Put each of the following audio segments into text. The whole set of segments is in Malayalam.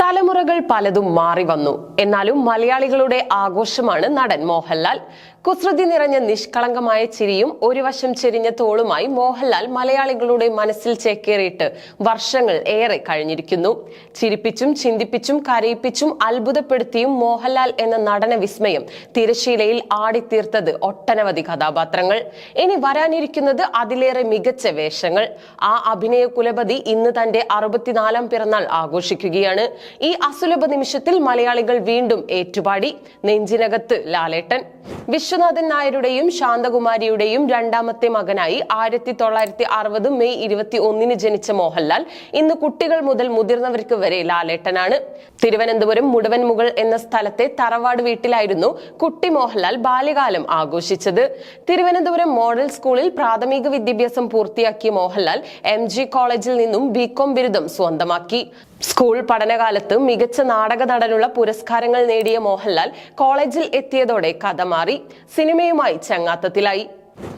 തലമുറകൾ പലതും മാറി വന്നു. എന്നാലും മലയാളികളുടെ ആഘോഷമാണ് നടൻ മോഹൻലാൽ. കുസൃതി നിറഞ്ഞ നിഷ്കളങ്കമായ ചിരിയും ഒരു വശം ചെരിഞ്ഞ തോളുമായി മോഹൻലാൽ മലയാളികളുടെ മനസ്സിൽ ചേക്കേറിയിട്ട് വർഷങ്ങൾ ഏറെ കഴിഞ്ഞിരിക്കുന്നു. ചിരിപ്പിച്ചും ചിന്തിപ്പിച്ചും കരയിപ്പിച്ചും അത്ഭുതപ്പെടുത്തിയും മോഹൻലാൽ എന്ന നടന വിസ്മയം തിരശീലയിൽ ആടിത്തീർത്തത് ഒട്ടനവധി കഥാപാത്രങ്ങൾ. ഇനി വരാനിരിക്കുന്നത് അതിലേറെ മികച്ച വേഷങ്ങൾ. ആ അഭിനയ കുലപതി ഇന്ന് തന്റെ അറുപത്തിനാലാം പിറന്നാൾ ആഘോഷിക്കുകയാണ്. ഈ അസുലഭ നിമിഷത്തിൽ മലയാളികൾ വീണ്ടും ഏറ്റുപാടി. നെഞ്ചിനകത്ത് ലാലേട്ടൻ വിശ്വനാഥൻ നായരുടെയും ശാന്തകുമാരിയുടെയും രണ്ടാമത്തെ മകനായി ആയിരത്തി തൊള്ളായിരത്തി അറുപത് മെയ് ഇരുപത്തി ഒന്നിന് ജനിച്ച മോഹൻലാൽ ഇന്ന് കുട്ടികൾ മുതൽ മുതിർന്നവർക്ക് വരെ ലാലേട്ടനാണ്. തിരുവനന്തപുരം മുടവൻമുകൾ എന്ന സ്ഥലത്തെ തറവാട് വീട്ടിലായിരുന്നു കുട്ടി മോഹൻലാൽ ബാല്യകാലം ആഘോഷിച്ചത്. തിരുവനന്തപുരം മോഡൽ സ്കൂളിൽ പ്രാഥമിക വിദ്യാഭ്യാസം പൂർത്തിയാക്കിയ മോഹൻലാൽ എം കോളേജിൽ നിന്നും ബികോം ബിരുദം സ്വന്തമാക്കി. സ്കൂൾ പഠനകാലത്ത് മികച്ച നാടക നടനുള്ള പുരസ്കാരങ്ങൾ നേടിയ മോഹൻലാൽ കോളേജിൽ എത്തിയതോടെ കഥ മാറി. സിനിമയുമായി ചങ്ങാത്തത്തിലായി.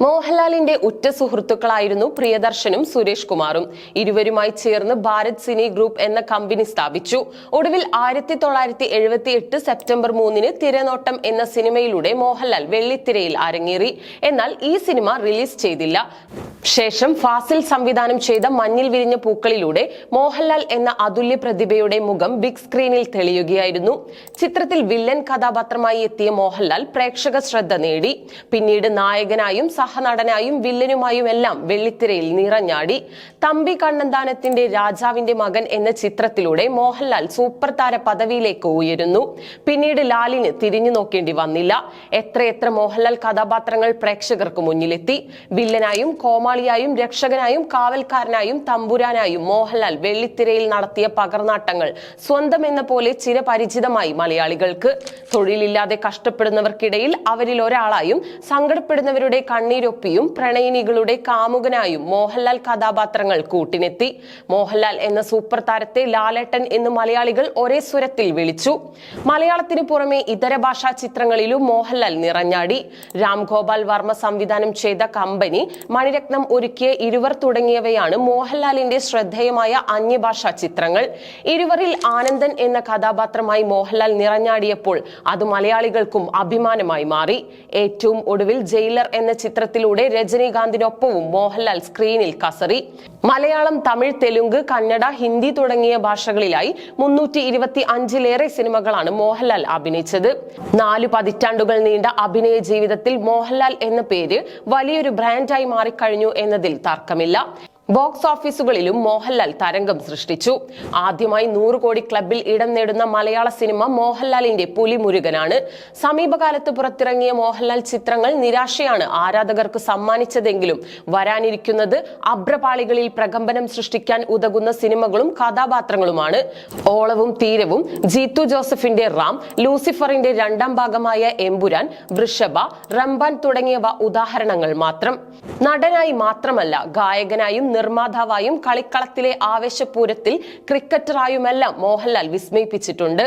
മോഹൻലാലിന്റെ ഉറ്റ സുഹൃത്തുക്കളായിരുന്നു പ്രിയദർശനും സുരേഷ് കുമാറും. ഇരുവരുമായി ചേർന്ന് ഭാരത് സിനി ഗ്രൂപ്പ് എന്ന കമ്പനി സ്ഥാപിച്ചു. ഒടുവിൽ ആയിരത്തി തൊള്ളായിരത്തി എഴുപത്തി എട്ട് സെപ്റ്റംബർ മൂന്നിന് തിരനോട്ടം എന്ന സിനിമയിലൂടെ മോഹൻലാൽ വെള്ളിത്തിരയിൽ അരങ്ങേറി. എന്നാൽ ഈ സിനിമ റിലീസ് ചെയ്തില്ല. ശേഷം ഫാസിൽ സംവിധാനം ചെയ്ത മഞ്ഞിൽ വിരിഞ്ഞ പൂക്കളിലൂടെ മോഹൻലാൽ എന്ന അതുല്യ പ്രതിഭയുടെ മുഖം ബിഗ് സ്ക്രീനിൽ തെളിയുകയായിരുന്നു. ചിത്രത്തിൽ വില്ലൻ കഥാപാത്രമായി എത്തിയ മോഹൻലാൽ പ്രേക്ഷക ശ്രദ്ധ നേടി. പിന്നീട് നായകനായും സഹനടനായും വില്ലനുമായും എല്ലാം വെള്ളിത്തിരയിൽ നിറഞ്ഞാടി. തമ്പി കണ്ണന്താനത്തിന്റെ രാജാവിന്റെ മകൻ എന്ന ചിത്രത്തിലൂടെ മോഹൻലാൽ സൂപ്പർ താര പദവിയിലേക്ക് ഉയരുന്നു. പിന്നീട് ലാലിന് തിരിഞ്ഞു നോക്കേണ്ടി വന്നില്ല. എത്രയെത്ര മോഹൻലാൽ കഥാപാത്രങ്ങൾ പ്രേക്ഷകർക്ക് മുന്നിലെത്തി. വില്ലനായും കോമാളിയായും രക്ഷകനായും കാവൽക്കാരനായും തമ്പുരാനായും മോഹൻലാൽ വെള്ളിത്തിരയിൽ നടത്തിയ പകർനാട്ടങ്ങൾ സ്വന്തം എന്ന പോലെ ചിരപരിചിതമായി മലയാളികൾക്ക്. തൊഴിലില്ലാതെ കഷ്ടപ്പെടുന്നവർക്കിടയിൽ അവരിൽ ഒരാളായും സങ്കടപ്പെടുന്നവരുടെ കണ്ണീരൊപ്പിയും പ്രണയിനികളുടെ കാമുകനായും മോഹൻലാൽ കഥാപാത്രങ്ങൾ കൂട്ടിനെത്തി. മോഹൻലാൽ എന്ന സൂപ്പർ താരത്തെ ലാലേട്ടൻ എന്ന് മലയാളികൾ ഒരേ സ്വരത്തിൽ വിളിച്ചു. മലയാളത്തിന് പുറമെ ഇതര ഭാഷാ ചിത്രങ്ങളിലും മോഹൻലാൽ നിറഞ്ഞാടി. രാം ഗോപാൽ വർമ്മ സംവിധാനം ചെയ്ത കമ്പനി മണിരത്നം ഒരുക്കിയ ഇരുവർ തുടങ്ങിയവയാണ് മോഹൻലാലിന്റെ ശ്രദ്ധേയമായ അന്യഭാഷാ ചിത്രങ്ങൾ. ഇരുവരിൽ ആനന്ദൻ എന്ന കഥാപാത്രമായി മോഹൻലാൽ നിറഞ്ഞാടിയപ്പോൾ അത് മലയാളികൾക്കും അഭിമാനമായി മാറി. ഏറ്റവും ഒടുവിൽ ജയിലർ എന്ന ചിത്രത്തിലൂടെ രജനീകാന്തിനൊപ്പവും മോഹൻലാൽ സ്ക്രീനിൽ കസറി. മലയാളം തമിഴ് തെലുങ്ക് കന്നഡ ഹിന്ദി തുടങ്ങിയ ഭാഷകളിലായി മുന്നൂറ്റി ഇരുപത്തി അഞ്ചിലേറെ സിനിമകളാണ് മോഹൻലാൽ അഭിനയിച്ചത്. നാലു പതിറ്റാണ്ടുകൾ നീണ്ട അഭിനയ ജീവിതത്തിൽ മോഹൻലാൽ എന്ന പേര് വലിയൊരു ബ്രാൻഡായി മാറിക്കഴിഞ്ഞു എന്നതിൽ തർക്കമില്ല. ബോക്സ് ഓഫീസുകളിലും മോഹൻലാൽ തരംഗം സൃഷ്ടിച്ചു. ആദ്യമായി നൂറ് കോടി ക്ലബിൽ ഇടം നേടുന്ന മലയാള സിനിമ മോഹൻലാലിന്റെ പുലിമുരുകനാണ്. സമീപകാലത്ത് പുറത്തിറങ്ങിയ മോഹൻലാൽ ചിത്രങ്ങൾ നിരാശയാണ് ആരാധകർക്ക് സമ്മാനിച്ചതെങ്കിലും വരാനിരിക്കുന്നത് അബ്രപാളികളിൽ പ്രകമ്പനം സൃഷ്ടിക്കാൻ ഉതകുന്ന സിനിമകളും കഥാപാത്രങ്ങളുമാണ്. ഓളവും തീരവും ജീത്തു ജോസഫിന്റെ റാം ലൂസിഫറിന്റെ രണ്ടാം ഭാഗമായ എമ്പുരാൻ വൃഷഭ റംബാൻ തുടങ്ങിയവ ഉദാഹരണങ്ങൾ മാത്രം. നടനായി മാത്രമല്ല ഗായകനായും നിർമ്മാതാവായും കളിക്കളത്തിലെ ആവേശപൂരത്തിൽ ക്രിക്കറ്ററായുമെല്ലാം മോഹൻലാൽ വിസ്മയിപ്പിച്ചിട്ടുണ്ട്.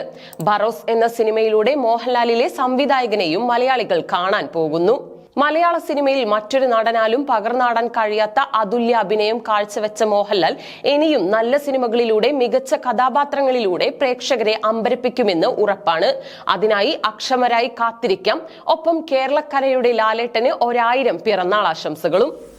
ബറോസ് എന്ന സിനിമയിലൂടെ മോഹൻലാലിലെ സംവിധായകനെയും മലയാളികൾ കാണാൻ പോകുന്നു. മലയാള സിനിമയിൽ മറ്റൊരു നടനാലും പകർന്നാടാൻ കഴിയാത്ത അതുല്യ അഭിനയം കാഴ്ചവെച്ച മോഹൻലാൽ ഇനിയും നല്ല സിനിമകളിലൂടെ മികച്ച കഥാപാത്രങ്ങളിലൂടെ പ്രേക്ഷകരെ അമ്പരപ്പിക്കുമെന്ന് ഉറപ്പാണ്. അതിനായി അക്ഷമരായി കാത്തിരിക്കാം. ഒപ്പം കേരളക്കരയുടെ ലാലേട്ടന് ഒരായിരം പിറന്നാൾ ആശംസകളും.